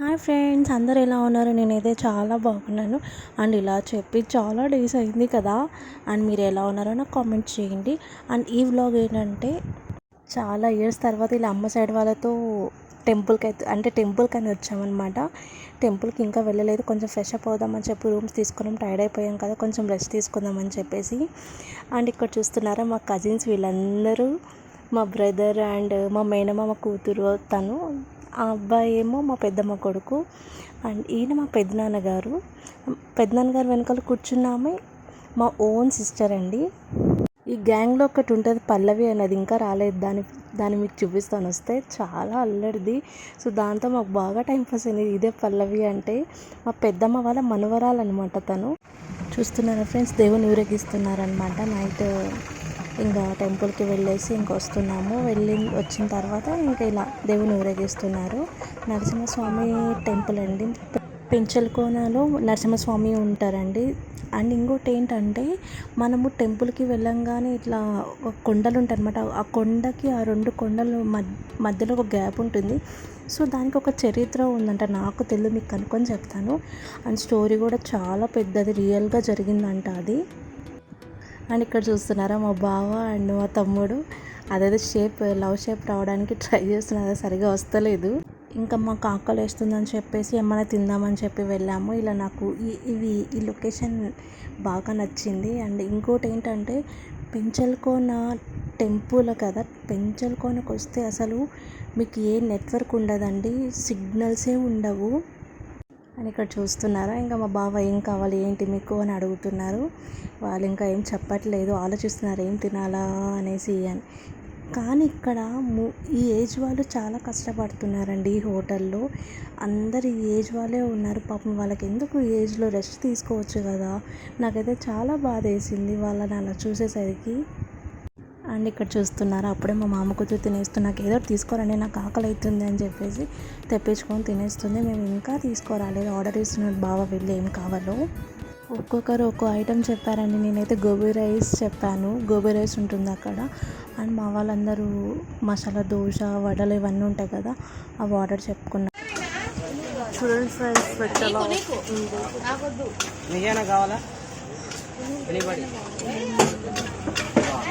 Hi friends అందరు ఎలా ఉన్నారు? నేనైతే చాలా బాగున్నాను. అండ్ ఇలా చెప్పి చాలా డేస్ అయింది కదా. అండ్ మీరు ఎలా ఉన్నారో నాకు కామెంట్ చేయండి. అండ్ ఈ వ్లాగ్ ఏంటంటే చాలా ఇయర్స్ తర్వాత ఇలా అమ్మ సైడ్ వాళ్ళతో టెంపుల్కి అయితే అంటే టెంపుల్కి అని వచ్చామన్నమాట. టెంపుల్కి ఇంకా వెళ్ళలేదు. కొంచెం ఫ్రెష్ అప్ అవుదామని చెప్పి రూమ్స్ తీసుకున్నాం. టైర్డ్ అయిపోయాం కదా. కొంచెం రెస్ట్ తీసుకుందామని చెప్పేసి. అండ్ ఇక్కడ చూస్తున్నారా మా కజిన్స్ వీళ్ళందరూ మా బ్రదర్ అండ్ మా మేనమామ కూతురు తను ఆ అబ్బాయి ఏమో మా పెద్దమ్మ కొడుకు అండ్ ఈయన మా పెద్దనాన్న గారు గారు వెనకాల కూర్చున్నామే మా ఓన్ సిస్టర్ అండి. ఈ గ్యాంగ్లో ఒకటి ఉంటుంది పల్లవి అనేది ఇంకా రాలేదు. దాని దాన్ని మీకు చూపిస్తాను. వస్తే చాలా అల్లడిది సో దాంతో మాకు బాగా టైం పాస్ అయింది. ఇదే పల్లవి అంటే మా పెద్దమ్మ వాళ్ళ మనవరాలు అనమాట తను. చూస్తున్నారా ఫ్రెండ్స్? దేవుని ఊరేగిస్తున్నారనమాట నైట్ ఇంకా టెంపుల్కి వెళ్ళేసి ఇంక వస్తున్నాము. వెళ్ళి వచ్చిన తర్వాత ఇంకా ఇలా దేవుని ఊరేగిస్తున్నారు. నరసింహస్వామి టెంపుల్ అండి. పెంచలకోనలో నరసింహస్వామి ఉంటారండి. అండ్ ఇంకోటి ఏంటంటే మనము టెంపుల్కి వెళ్ళంగానే ఇట్లా ఒక కొండలు ఉంటాయి అనమాట ఆ కొండకి ఆ రెండు కొండలు మధ్యలో ఒక గ్యాప్ ఉంటుంది. సో దానికి ఒక చరిత్ర ఉందంట. నాకు తెలియదు మీకు కనుక్కొని చెప్తాను. అండ్ స్టోరీ కూడా చాలా పెద్దది రియల్గా జరిగిందంట అది. అండ్ ఇక్కడ చూస్తున్నారా మా బావ అండ్ మా తమ్ముడు. అదేదో షేప్ లవ్ షేప్ రావడానికి ట్రై చేస్తున్నారు. సరిగా వస్తలేదు. ఇంకా మాకు ఆకలి వేస్తుందని చెప్పేసి ఏమైనా తిందామని చెప్పి వెళ్ళాము. ఇలా నాకు ఈ ఇవి ఈ లొకేషన్ బాగా నచ్చింది. అండ్ ఇంకోటి ఏంటంటే పెంచల్కోన టెంపుల్ కదా. పెంచల్కోనకు వస్తే అసలు మీకు ఏ నెట్వర్క్ ఉండదండి. సిగ్నల్సే ఉండవు. అని ఇక్కడ చూస్తున్నారా. ఇంకా మా బావ ఏం కావాలి ఏంటి మీకు అని అడుగుతున్నారు. వాళ్ళు ఇంకా ఏం చెప్పట్లేదు ఆలోచిస్తున్నారు ఏం తినాలా అనేసి అని. కానీ ఇక్కడ ఈ ఏజ్ వాళ్ళు చాలా కష్టపడుతున్నారండి ఈ హోటల్లో. అందరు ఈ ఏజ్ వాళ్ళే ఉన్నారు. పాపం వాళ్ళకి ఎందుకు ఈ ఏజ్లో రెస్ట్ తీసుకోవచ్చు కదా? నాకైతే చాలా బాధ వేసింది వాళ్ళని అలా చూసేసరికి అండ్ ఇక్కడ చూస్తున్నారు అప్పుడే మా మామ కూతురు తినేస్తుంది నాకు ఏదో తీసుకోరండి నాకు ఆకలి అవుతుంది అని చెప్పేసి తెప్పించుకొని తినేస్తుంది. మేము ఇంకా తీసుకోరాలేదు ఆర్డర్ ఇస్తున్నట్టు బాగా వెళ్ళి ఏం కావాలో. ఒక్కొక్కరు ఒక్కో ఐటెం చెప్పారండి నేనైతే గోబీ రైస్ చెప్పాను గోబీ రైస్ ఉంటుంది అక్కడ. అండ్ మా వాళ్ళందరూ మసాలా దోశ వడలు ఇవన్నీ ఉంటాయి కదా అవి ఆర్డర్ చెప్పుకున్నాను చూడండి ఫ్రెండ్స్ పెట్టలో కావాలా?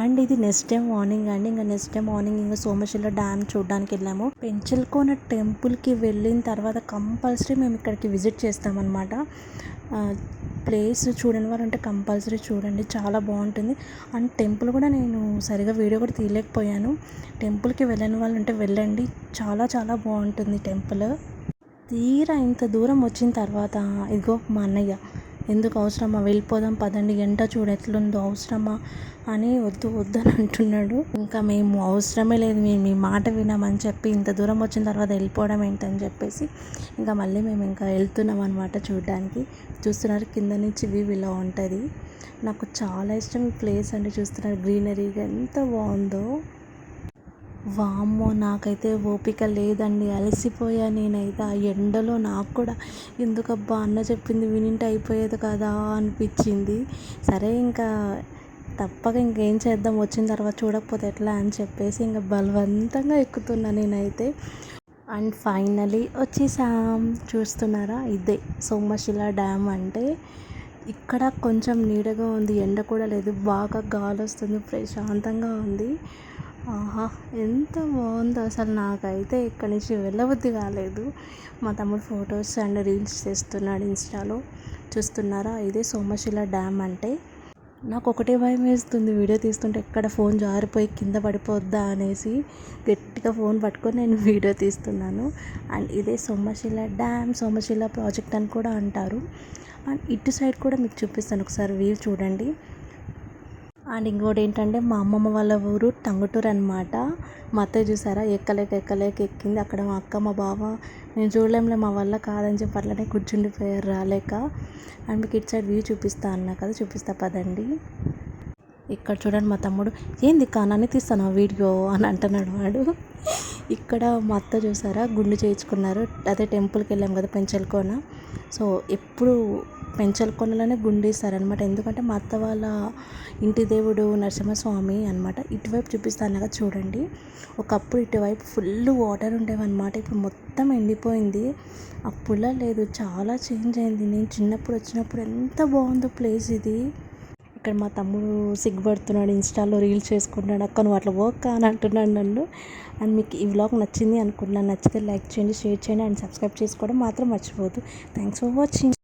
అండ్ ఇది నెక్స్ట్ డే మార్నింగ్ అండి. ఇంకా నెక్స్ట్ డే మార్నింగ్ ఇంకా సోమశిల డ్యామ్ చూడడానికి వెళ్ళాము. పెంచల్కోన టెంపుల్కి వెళ్ళిన తర్వాత కంపల్సరీ మేము ఇక్కడికి విజిట్ చేస్తామన్నమాట. ప్లేస్ చూడని వారు ఉంటే కంపల్సరీ చూడండి. చాలా బాగుంటుంది. అండ్ టెంపుల్ కూడా నేను సరిగా వీడియో కూడా తీయలేకపోయాను. టెంపుల్కి వెళ్ళని వాళ్ళు ఉంటే వెళ్ళండి. చాలా చాలా బాగుంటుంది టెంపుల్. తీరా ఇంత దూరం వచ్చిన తర్వాత ఇదిగో మా అన్నయ్య. ఎందుకు అవసరమా? వెళ్ళిపోదాం పదండి. ఎండ చూడు ఎట్లుందో అవసరమా అని వద్దు వద్దని అంటున్నాడు ఇంకా మేము అవసరమే లేదు. మేము మీ మాట వినామని చెప్పి ఇంత దూరం వచ్చిన తర్వాత వెళ్ళిపోవడం ఏంటని చెప్పేసి ఇంకా మళ్ళీ మేము ఇంకా వెళ్తున్నాం అనమాట చూడడానికి. చూస్తున్నారు కింద నుంచి వ్యూ ఇలా ఉంటుంది. నాకు చాలా ఇష్టం ప్లేస్ అంటే చూస్తున్నారు గ్రీనరీగా ఎంత బాగుందో. వామ్మో నాకైతే ఓపిక లేదండి. అలసిపోయా నేనైతే. ఆ ఎండలో నాకు కూడా ఎందుకబ్బా అన్న చెప్పింది వినింటే అయిపోయేది కదా అనిపించింది. సరే ఇంకా తప్పక ఇంకేం చేద్దాం? వచ్చిన తర్వాత చూడకపోతే ఎట్లా అని చెప్పేసి ఇంకా బలవంతంగా ఎక్కుతున్నా నేనైతే. అండ్ ఫైనలీ వచ్చేసాం. చూస్తున్నారా? ఇదే సోమశిల డ్యామ్ అంటే. ఇక్కడ కొంచెం నీడగా ఉంది. ఎండ కూడా లేదు. బాగా గాలి వస్తుంది. ప్రశాంతంగా ఉంది. ఆహా ఎంత బాగుందో అసలు నాకైతే ఇక్కడి నుంచి వెళ్ళబుద్ధి కాలేదు. మా తమ్ముడు ఫొటోస్ అండ్ రీల్స్ చేస్తున్నాడు ఇన్స్టాలో. చూస్తున్నారా? ఇదే సోమశిల డ్యామ్ అంటే. నాకు ఒకటే భయం వేస్తుంది వీడియో తీస్తుంటే ఎక్కడ ఫోన్ జారిపోయి కింద పడిపోద్దా అనేసి గట్టిగా ఫోన్ పట్టుకొని నేను వీడియో తీస్తున్నాను. అండ్ ఇదే సోమశిల డ్యామ్ సోమశిల ప్రాజెక్ట్ అని కూడా అంటారు. అండ్ ఇటు సైడ్ కూడా మీకు చూపిస్తాను ఒకసారి వ్యూ చూడండి. అండ్ ఇంకోటి ఏంటంటే మా అమ్మమ్మ వాళ్ళ ఊరు టంగుటూరు అనమాట మా అత్తయ్య చూసారా? ఎక్కలేక ఎక్కలేక ఎక్కింది. అక్కడ మా అక్క మా బావ. నేను చూడలేంలే మా వల్ల కాదని చెప్పి అట్లనే కూర్చుండిపోయారు రాలేక అండ్ మీకు ఇటు సైడ్ వ్యూ చూపిస్తా అన్నా కదా? చూపిస్తా పదండి. ఇక్కడ చూడండి మా తమ్ముడు. ఏంది కానాన్ని తీస్తాను వీడియో? అని అంటున్నాడు వాడు. ఇక్కడ మా అత్త చూసారా? గుండు చేయించుకున్నారు. అదే టెంపుల్కి వెళ్ళాం కదా పెంచలకోన. సో ఎప్పుడు పెంచలకోనలోనే గుండు అనమాట ఎందుకంటే మా అత్త వాళ్ళ ఇంటి దేవుడు నరసింహస్వామి అనమాట ఇటువైపు చూపిస్తాను కదా చూడండి. ఒకప్పుడు ఇటువైపు ఫుల్ వాటర్ ఉండేవన్నమాట. ఇప్పుడు మొత్తం ఎండిపోయింది. అప్పుడులా లేదు చాలా చేంజ్ అయింది. నేను చిన్నప్పుడు వచ్చినప్పుడు ఎంత బాగుందో ప్లేస్ ఇది. ఇక్కడ మా తమ్ముడు సిగ్గుపడుతున్నాడు ఇన్స్టాలో రీల్స్ చేసుకుంటున్నాడు అక్క నువ్వు అట్లా వర్క్ అని అంటున్నాడు నన్ను. అండ్ మీకు ఈ వ్లాగ్ నచ్చింది అనుకుంటున్నాను. నచ్చితే లైక్ చేయండి షేర్ చేయండి అండ్ సబ్స్క్రైబ్ చేసుకోవడం మాత్రం మర్చిపోవద్దు. Thanks for watching